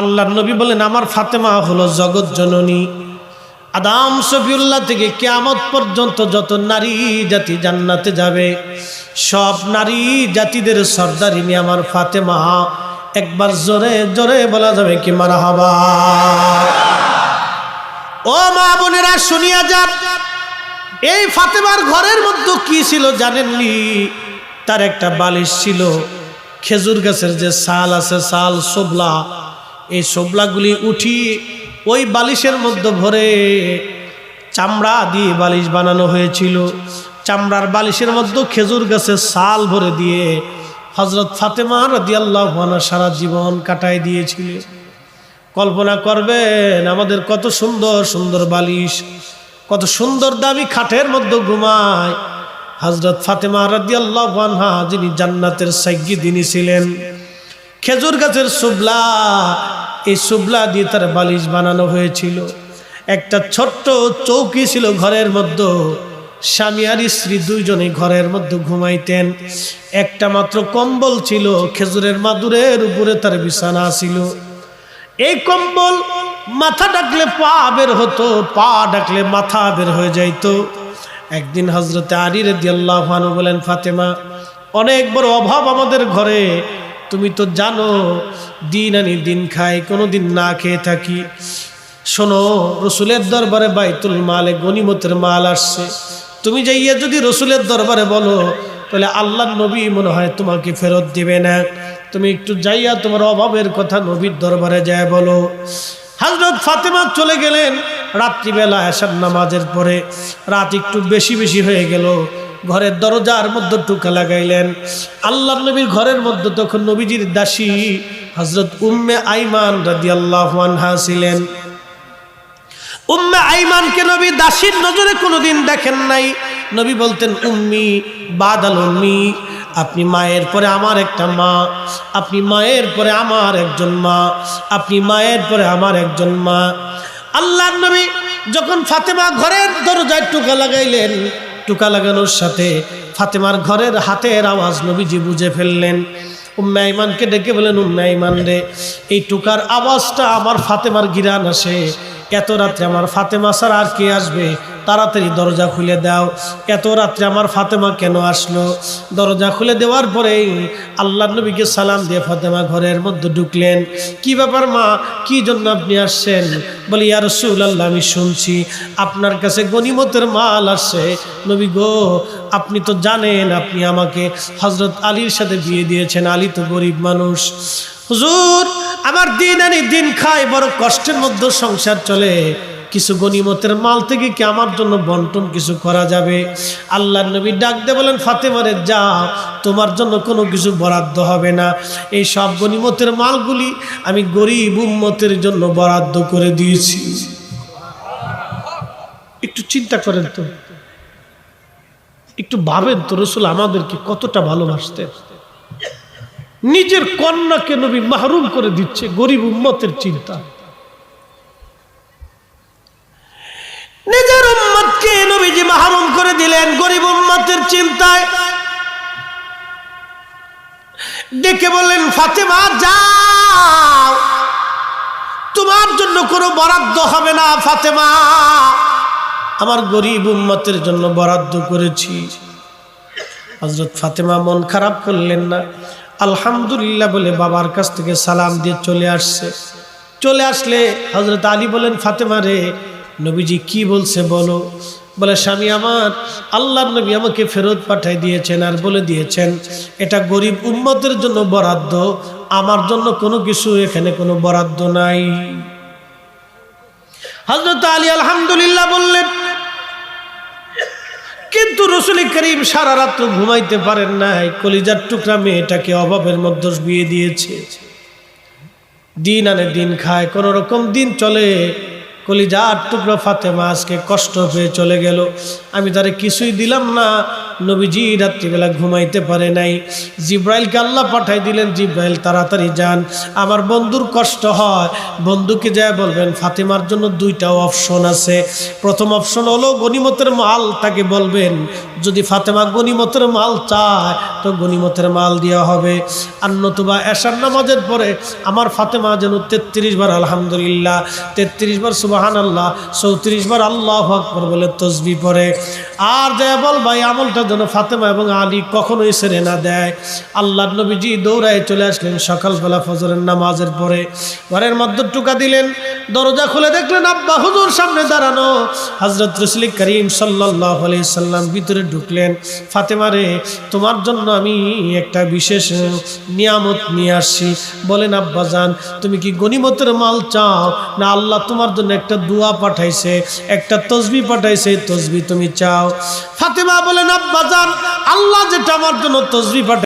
আল্লাহ নবী বলেন আমার ফাতেমা হলো জগৎ জননী। আদাম সফিউল্লাহ থেকে কেয়ামত পর্যন্ত যত নারী জাতি জান্নাতে যাবে, সব নারী জাতিদের সর্দারিনী আমার ফাতেমা। একবার জোরে জোরে বলা যাবে কি মারা হবা ও মা বোনেরা, শুনিয়া যান এই ফাতেমার ঘরের মধ্যে কি ছিল জানেননি? তার একটা বালিশ ছিল, খেজুর গাছের যে সাল আছে সাল সোবলা এই সোবলাগুলি উঠি ওই বালিশের মধ্যে ভরে চামড়া দিয়ে বালিশ বানানো হয়েছিল। চামড়ার বালিশের মধ্যে খেজুর গাছের সাল ভরে দিয়ে হজরত ফাতেমা রদিয়াল্লাহ সারা জীবন কাটায় দিয়েছিল। কল্পনা করবেন আমাদের কত সুন্দর সুন্দর বালিশ, কত সুন্দর দামি খাটের মধ্যে ঘুমায় হজরত ফাতেমা রাদিয়াল্লাহু আনহা যিনি জান্নাতের সাইয়্যিদিনী ছিলেন। খেজুর গাছের সুবলা এই সুবলা দিয়ে তার বালিশ বানানো হয়েছিল। একটা ছোট্ট চৌকি ছিল ঘরের মধ্যে। স্বামী আর স্ত্রী দুইজনে ঘরের মধ্যে ঘুমাইতেন। একটা মাত্র কম্বল ছিল, খেজুরের মাদুরের উপরে তার বিছানা ছিল। এই কম্বল মাথা ডাকলে পা বের হতো, পা ডাকলে মাথা বের হয়ে যাইতো। একদিন হজরতে আলী রেদিয়াল্লাহানু বলেন, ফাতেমা, অনেক বড় অভাব আমাদের ঘরে। তুমি তো জানো, দিন আনি দিন খাই কোনো দিন না খেয়ে থাকি। শোনো, রসুলের দরবারে বাইতুল মালে গনিমতের মাল আসছে। তুমি যাইয়া যদি রসুলের দরবারে বলো, তাহলে আল্লাহ নবী মনে হয় তোমাকে ফেরত দিবে না। তুমি একটু যাইয়া তোমার অভাবের কথা নবীর দরবারে যায় বলো। হজরত ফাতেমা চলে গেলেন, রাত্রিবেলা এসার নামাজের পরে। রাত একটু বেশি বেশি হয়ে গেল। ঘরের দরজার মধ্যে টুকা লাগাইলেন। আল্লাহ নবীর ঘরের মধ্যে তখন নবীজির দাসী হজরত উম্মে আইমান রাদি আল্লাহ ছিলেন। উম্মে আইমানকে নবী দাসীর নজরে কোনোদিন দেখেন নাই। নবী বলতেন, উম্মি, বাদাল উম্মি, আপনি মায়ের পরে আমার একটা মা, আপনি মায়ের পরে আমার একজন মা, আপনি মায়ের পরে আমার একজন মা। আল্লাহ নবী যখন ফাতেমা ঘরের দরজায় টুকা লাগাইলেন টুকা লাগানোর সাথে ফাতেমার ঘরের হাতের আওয়াজ নবীজি বুঝে ফেললেন। উম্মাইমানকে ডেকে বলেন উম্মাইমান রে, এই টুকার আওয়াজটা আমার ফাতেমার গিরান আসে। এত রাত্রে আমার ফাতেমা সার আর কে আসবে? তাড়াতাড়ি দরজা খুলে দাও। এত রাত্রে আমার ফাতেমা কেন আসলো? দরজা খুলে দেওয়ার পরেই আল্লাহ নবীকে সালাম দিয়ে ফাতেমা ঘরের মধ্যে ঢুকলেন। কি ব্যাপার মা? কি জন্য আপনি আসছেন? বলি, ইয়া রসুল আল্লাহ আমি শুনছি আপনার কাছে গনিমতের মাল আসছে। নবী গো, আপনি তো জানেন, আপনি আমাকে হজরত আলীর সাথে বিয়ে দিয়েছেন। আলী তো গরিব মানুষ। হুজুর, আমার দিন আনি দিন খাই বড় কষ্টের মধ্যে সংসার চলে। কিছু গনিমতের মাল থেকে কি আমার জন্য বন্টন কিছু করা যাবে? আল্লাহ নবী ডাক দে বলেন ফাতেমারে যা তোমার জন্য কোনো কিছু বরাদ্দ হবে না। এই সব গনিমতের মালগুলি আমি গরিব উম্মতের জন্য বরাদ্দ করে দিয়েছি। একটু চিন্তা করেন তো। একটু ভাবেন তো, রসুল আমাদেরকে কতটা ভালোবাসতেন। নিজের কন্যাকে নবী মাহরুম করে দিচ্ছে, গরিব উম্মতের চিন্তা নিজের উম্মতকে নবীজি মাহরুম করে দিলেন গরিব উম্মতের চিন্তায়। ডেকে বললেন, ফাতেমা, যাও। তোমার জন্য কোনো বরাদ্দ হবে না, ফাতেমা। আমার গরিব উম্মতের জন্য বরাদ্দ করেছি। হজরত ফাতেমা মন খারাপ করলেন না। আলহামদুলিল্লাহ বলে বাবার কাছ থেকে সালাম দিয়ে চলে আসছে। চলে আসলে হজরত আলী বলেন, ফাতেমা রে নবীজি কি বলছে বলো? বলে, স্বামী আমার আল্লাহ নবী আমাকে ফেরত পাঠাই দিয়েছেন আর বলে দিয়েছেন, এটা গরিব উম্মতের জন্য বরাদ্দ, আমার জন্য কোনো কিছু এখানে কোনো বরাদ্দ নাই। হজরত আলী আলহামদুলিল্লাহ বললেন, কিন্তু রসুল করিম সারা রাত্র ঘুমাইতে পারেন নাই, কলিজার টুকরা মেয়েটাকে অভাবের মধ্যে বিয়ে দিয়েছে। দিন আনে দিন খায়, কোনো রকম দিন চলে কলিজার টুকরো ফাতেমা আজকে কষ্ট পেয়ে চলে গেল। আমি তারে কিছুই দিলাম না। নবীজি রাত্রিবেলা ঘুমাইতে পারে নাই। জিব্রাইলকে আল্লাহ পাঠাই দিলেন, জিব্রাইল, তাড়াতাড়ি যান। আমার বন্ধুর কষ্ট হয়। বন্ধুকে যা বলবেন, ফাতেমার জন্য দুইটা অপশন আছে। প্রথম অপশন হলো গনিমতের মাল তাকে বলবেন, যদি ফাতেমা গনিমতের মাল চায়, তো গনিমতের মাল দেওয়া হবে। আর নতুবা এশার নামাজের পরে, আমার ফাতেমা যেন তেত্রিশ বার আলহামদুলিল্লাহ, তেত্রিশ বার সুবাহান আল্লাহ চৌত্রিশ বার আল্লাহ আকবর বলে তসবি পড়ে। আর যায় বল, ভাই, আমলটা যেন ফাতেমা এবং আলী কখনোই ছেড়ে না দেয়। আল্লাহ নবীজি দৌড়ায় চলে আসলেন সকালবেলা ফজরের নামাজের পরে। ঘরের মধ্যে টুকা দিলেন, দরজা খুলে দেখলেন, আব্বা হুজুর সামনে দাঁড়ানো। হজরত রসুল করিম সাল্লাহ সাল্লাম ভিতরে ঢুকলেন। ফাতেমা রে, তোমার জন্য আমি একটা বিশেষ নিয়ামত নিয়ে আসছি। বলেন, আব্বা যান তুমি কি গনিমতের মাল চাও? না, আল্লাহ তোমার জন্য একটা দোয়া পাঠাইছে, একটা তসবি পাঠাইছে তসবি তুমি চাও। ফাতেমা বলেন যান আল্লাহ যেটা আমার জন্য তসবি পাঠাই